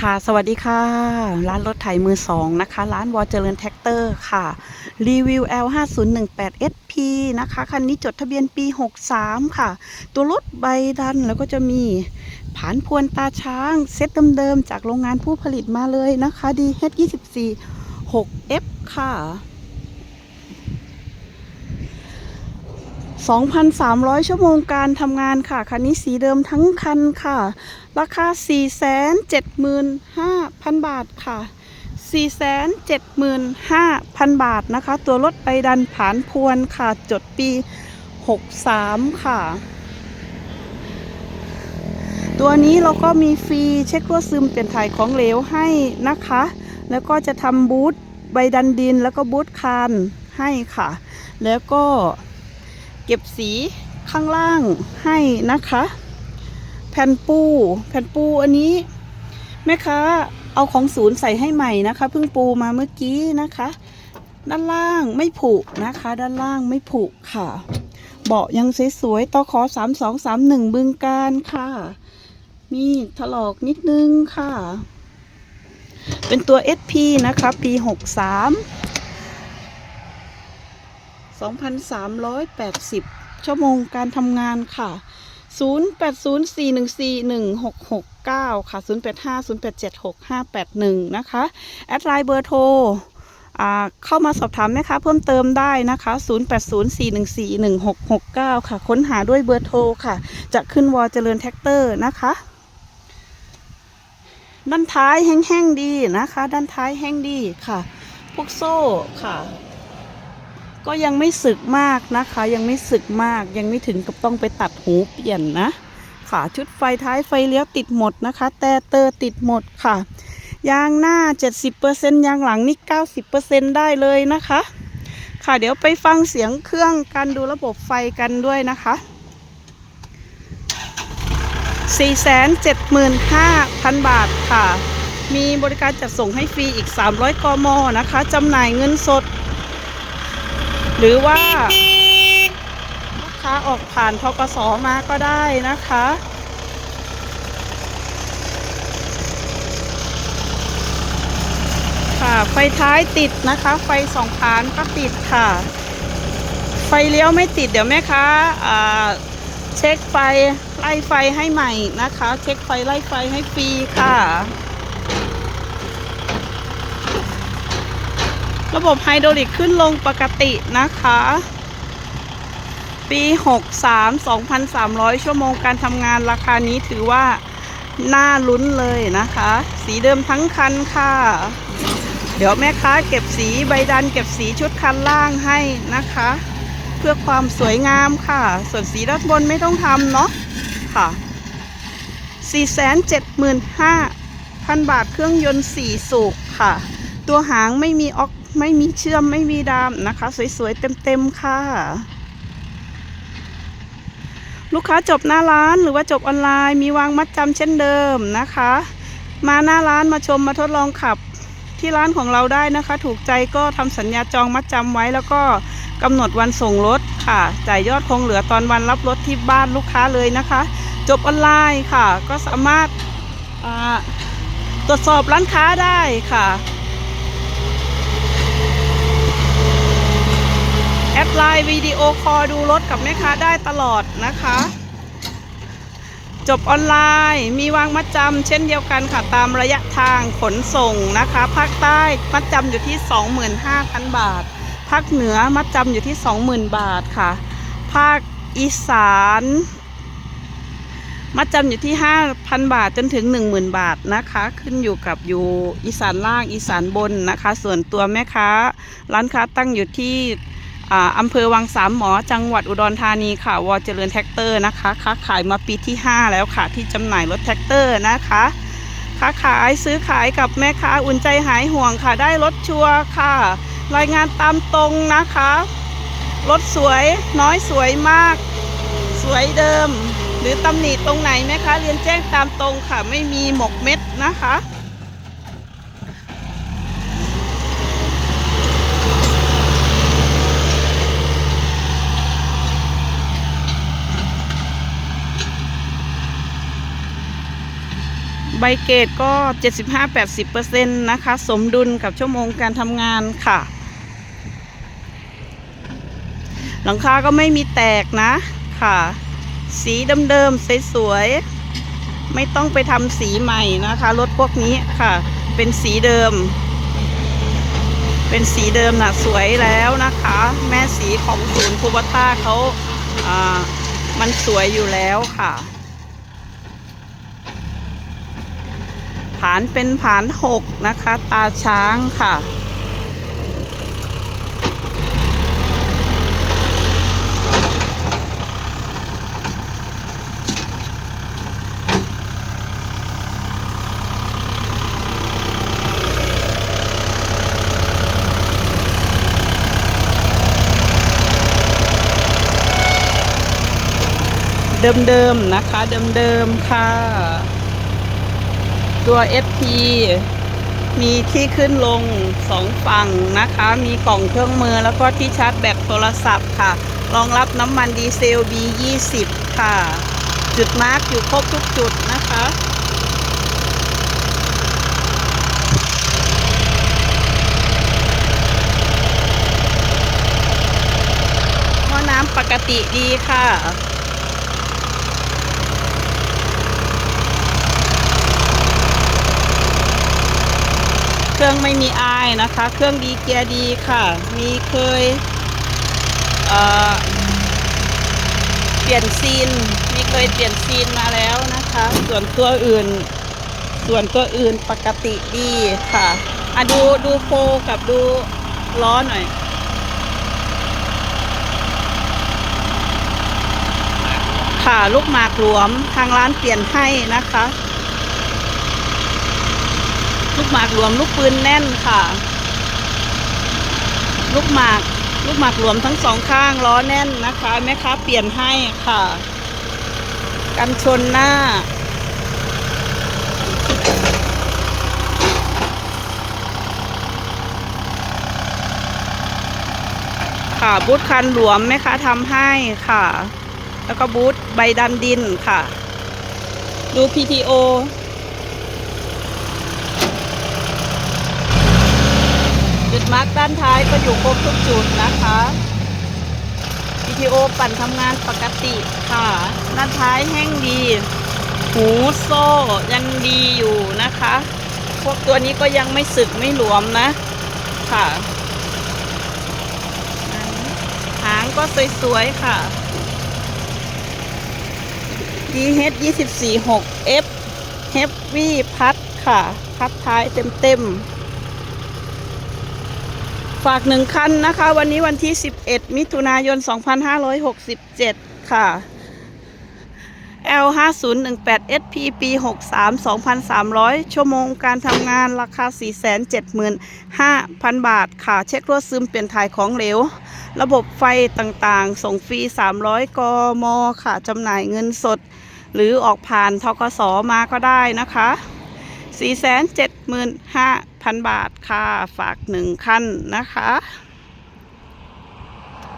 ค่ะ สวัสดีค่ะ ร้านรถไถมือสองนะคะ ร้านวอเจริญแท็กเตอร์ค่ะ รีวิว L 5 0 1 8 SP นะคะ คันนี้จดทะเบียนปี 63 ค่ะ ตัวรถใบดันแล้วก็จะมีผานพวนตาช้าง เซตเดิมๆ จากโรงงานผู้ผลิตมาเลยนะคะ DH24 6F ค่ะ 2,300 ชั่วโมงการทำงานค่ะ คันนี้สีเดิมทั้งคันค่ะ ราคา 475,000 บาทค่ะ 475,000 บาทนะคะ ตัวรถไปดันผานพวนค่ะ จดปี 63 ค่ะ ตัวนี้เราก็มีฟรีเช็ครั่วซึมเปลี่ยนถ่ายของเหลวให้นะคะ แล้วก็จะทำบูธใบดันดินแล้วก็บูธคานให้ค่ะ แล้วก็เก็บสีข้างล่างให้นะคะ ผ่นปู แผ่นปูอันนี้แม่ค้าเอาของศูนย์ใส่ให้ใหม่นะคะเพิ่งปูมาเมื่อกี้นะคะ ด้านล่างไม่ผุนะคะ ด้านล่างไม่ผุค่ะ เบาะยังสวยๆตอขอสามสองสามหนึ่งบึงการค่ะ มีถลอกนิดนึงค่ะ เป็นตัว SP นะคะ ปีหกสามสองพันสามร้อยแปดสิบชั่วโมงการทำงานค่ะ 0 8 0 4 1 4 1 6 6 9 ค่ะ 0 8 5 0 8 7 6 5 8 1 นะคะ แอดไลน์เบอร์โทรอ่าเข้ามาสอบถามแม่ค้าเพิ่มเติมได้นะคะ 0 8 0 4 1 4 1 6 6 9 ค่ะ ค้นหาด้วยเบอร์โทรค่ะ จะขึ้นวอเจริญแท็กเตอร์นะคะ ด้านท้ายแห้งๆดีนะคะ ด้านท้ายแห้งดีค่ะ พวกโซ่ค่ะ ก็ยังไม่สึกมากนะคะ ยังไม่สึกมาก ยังไม่ถึงกับต้องไปตัดหูเปลี่ยนนะ ค่ะชุดไฟท้ายไฟเลี้ยวติดหมดนะคะ แต่เตอร์ติดหมดค่ะ ยางหน้า 70%ยางหลังนี่90%ได้เลยนะคะ ค่ะเดี๋ยวไปฟังเสียงเครื่องการดูระบบไฟกันด้วยนะคะ475,000 บาทค่ะ มีบริการจัดส่งให้ฟรีอีก 300 กมนะคะ จำหน่ายเงินสด หรือว่าลูกค้าออกผ่านทกสมาก็ได้นะคะ ค่ะไฟท้ายติดนะคะ ไฟสองพานก็ติดค่ะ ไฟเลี้ยวไม่ติดเดี๋ยวแม่ค้าอ่าเช็คไฟไล่ไฟให้ใหม่นะคะ เช็คไฟไล่ไฟให้ฟรีค่ะ ระบบไฮดรอลิกขึ้นลงปกตินะคะ ปี 63 2,300 ชั่วโมงการทำงานราคานี้ถือว่าน่าลุ้นเลยนะคะ สีเดิมทั้งคันค่ะ เดี๋ยวแม่ค้าเก็บสีใบดันเก็บสีชุดคันล่างให้นะคะ เพื่อความสวยงามค่ะ ส่วนสีด้านบนไม่ต้องทำเนาะค่ะ 475,000 บาทเครื่องยนต์4สูบค่ะ ตัวหางไม่มีออก ไม่มีเชื่อมไม่มีดามนะคะ สวยๆเต็มๆค่ะ ลูกค้าจบหน้าร้านหรือว่าจบออนไลน์ มีวางมัดจำเช่นเดิมนะคะ มาหน้าร้านมาชมมาทดลองขับที่ร้านของเราได้นะคะ ถูกใจก็ทำสัญญาจองมัดจำไว้แล้วก็กำหนดวันส่งรถค่ะ จ่ายยอดคงเหลือตอนวันรับรถที่บ้านลูกค้าเลยนะคะ จบออนไลน์ค่ะ ก็สามารถตรวจสอบร้านค้าได้ค่ะ แอดไลน์วิดีโอคอลดูรถกับแม่ค้าได้ตลอดนะคะ จบออนไลน์มีวางมัดจำเช่นเดียวกันค่ะ ตามระยะทางขนส่งนะคะภาคใต้มัดจำอยู่ที่ 25,000 บาทภาคเหนือมัดจำอยู่ที่ 20,000 บาทค่ะ ภาคอีสานมัดจำอยู่ที่ 5,000 บาทจนถึง 10,000 บาทนะคะ ขึ้นอยู่กับอยู่อีสานล่างอีสานบนนะคะ ส่วนตัวแม่ค้า ร้านค้าตั้งอยู่ที่ อ่าอำเภอวังสามหมอจังหวัดอุดรธานีค่ะวอเจริญแท็กเตอร์นะคะค้าขายมาปีที่ 5 แล้วค่ะ ที่จำหน่ายรถแท็กเตอร์นะคะค้าขายซื้อขายกับแม่ค้าอุ่นใจหายห่วงค่ะ ได้รถชัวร์ค่ะ รายงานตามตรงนะคะ รถสวยน้อยสวยมาก สวยเดิม หรือตำหนิตรงไหนไหมคะเรียนแจ้งตามตรงค่ะ ไม่มีหมกเม็ดนะคะ ใบเกรดก็ 75-80%นะคะ สมดุลกับชั่วโมงการทำงานค่ะ หลังคาก็ไม่มีแตกนะค่ะ สีเดิมๆสวยๆไม่ต้องไปทำสีใหม่นะคะ รถพวกนี้ค่ะ เป็นสีเดิม เป็นสีเดิมนะสวยแล้วนะคะ แม่สีของศูนย์คูบัต้าเขาอ่ามันสวยอยู่แล้วค่ะานเป็นผานหกนะคะ ตาช้างค่ะ เดิมๆนะคะ เดิมๆค่ะ ตัว FP มีที่ขึ้นลงสองฝั่งนะคะ มีกล่องเครื่องมือแล้วก็ที่ชาร์จแบตโทรศัพท์ค่ะ รองรับน้ำมันดีเซล B20 ค่ะ จุดมาร์กอยู่ครบทุกจุดนะคะหม้อน้ำปกติดีค่ะ เครื่องไม่มีอายนะคะ เครื่องดีเกียร์ดีค่ะ มีเคยเอ่อเปลี่ยนซีน มีเคยเปลี่ยนซีนมาแล้วนะคะ ส่วนตัวอื่น ส่วนตัวอื่นปกติดีค่ะอะดูดูโฟกับดูล้อหน่อยค่ะลูกหมากหลวมทางร้านเปลี่ยนให้นะคะ ลูกหมากหลวมลูกปืนแน่นค่ะ ลูกหมากลูกหมากหลวมทั้งสองข้างล้อแน่นนะคะแม่ค้าเปลี่ยนให้ค่ะ กันชนหน้า ค่ะบูธคันหลวมแม่ค้าทำให้ค่ะ แล้วก็บูธใบดันดินค่ะ ดู PTO จุดมาร์กด้านท้ายก็อยู่ครบทุกจุดนะคะ PTO ปั่นทำงานปกติค่ะ ด้านท้ายแห้งดี หูโซ่ยังดีอยู่นะคะ พวกตัวนี้ก็ยังไม่สึกไม่หลวมนะ ค่ะหางก็สวยๆค่ะ DH 24 6 F Heavy พัดค่ะ พัดท้ายเต็มๆ ฝากหนึ่งคันนะคะ วันนี้วันที่ 11 มิถุนายน 2567 ค่ะ L 5 0 1 8 SP ปี 63 2,300 ชั่วโมงการทำงานราคา 475,000 บาทค่ะ เช็ครวดซึมเปลี่ยนถ่ายของเหลว ระบบไฟต่างๆ ส่งฟรี 300 กม ค่ะจำหน่ายเงินสด หรือออกผ่านทกสมาก็ได้นะคะ 475,000 บาทค่ะ ฝากหนึ่งคันนะคะ